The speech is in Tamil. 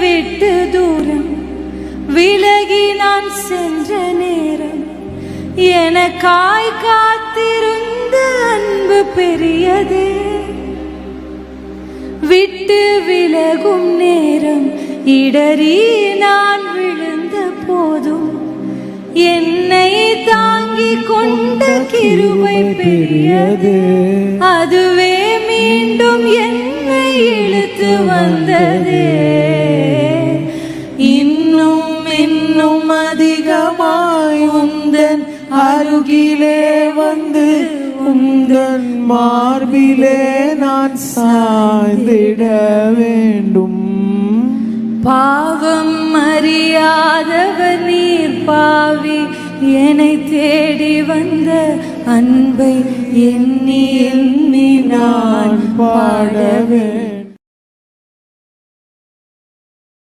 விட்டு தூரம் விலகி நான் சென்ற நேரம் எனக்காய் காத்திருந்த அன்பு பெரியதே. விட்டு விலகும் நேரம் இடறி நான் விழுந்த போதும் என்னை தாங்கி கொண்ட கிருவை பெரியது. அதுவே மீண்டும் என்னை இழுத்து வந்ததே. இன்னும் இன்னும் அதிகமாய் உந்தன் அருகிலே வந்து உந்தன் மார்பிலே நான் சாய்ந்திட வேண்டும். பாவம் அறியாதவர் நீர் பாவி என்னை தேடி வந்த அன்பை எண்ணி எண்ணி நான் பாடவே